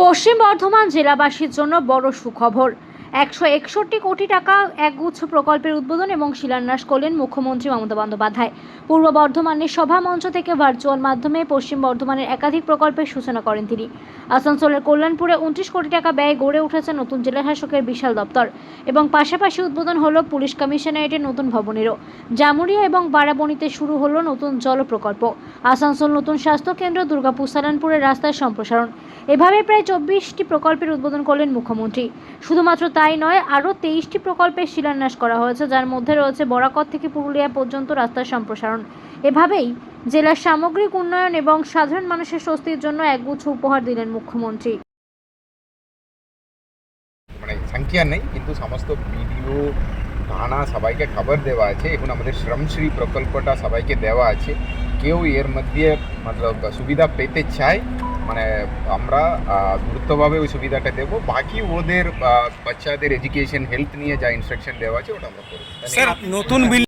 পশ্চিম বর্ধমান জেলাবাসীর জন্য বড় সুখবর। একশো একষট্টি কোটি টাকা একগুচ্ছ প্রকল্পের উদ্বোধন এবং শিলান্যাস করলেন মুখ্যমন্ত্রী মমতা বন্দ্যোপাধ্যায়। পূর্ব বর্ধমানের সভা মঞ্চ থেকে ভার্চুয়াল মাধ্যমে পশ্চিম বর্ধমানের একাধিক প্রকল্পের সূচনা করেন তিনি। আসানসোলের কল্যাণপুরে উনত্রিশ কোটি টাকা ব্যয় গড়ে উঠেছে নতুন জেলা শাসকের বিশাল দপ্তর এবং পাশাপাশি উদ্বোধন হলো পুলিশ কমিশনারেটের নতুন ভবনেরও। জামুরিয়া এবং বারাবণীতে শুরু হলো নতুন জল প্রকল্প আসানসোল নতুন স্বাস্থ্যকেন্দ্র দুর্গাপুর সালানপুরের রাস্তার সম্প্রসারণ। এভাবে প্রায় চব্বিশটি প্রকল্পের উদ্বোধন করলেন মুখ্যমন্ত্রী। শুধুমাত্র তাই নয়, আরও তেইশটি প্রকল্পের শিলান্যাস করা হয়েছে, যার মধ্যে রয়েছে বরাকত থেকে পুরুলিয়া পর্যন্ত রাস্তার সম্প্রসারণ। এভাবেই জেলার সামগ্রিক উন্নয়ন এবং সাধারণ মানুষের স্বস্তির জন্য একগুচ্ছ উপহার দিলেন মুখ্যমন্ত্রী। মানে সংখ্যা নেই, কিন্তু সমস্ত ভিডিও থানা সবাইকে খবর দেওয়া আছে। এখন আমাদের শ্রমশ্রী প্রকল্পটা সবাইকে দেওয়া আছে। কেউ এর মধ্যে মতলব সুবিধা পেতে চায়। মানে আমরা গুরুত্বভাবে দ্রুতভাবে ওই সুবিধাটা দেবো। বাকি ওদের বাচ্চাদের এডুকেশন হেলথ নিয়ে যা ইনস্ট্রাকশন দেওয়া আছে ওটা আমরা করব। স্যার নতুন বিল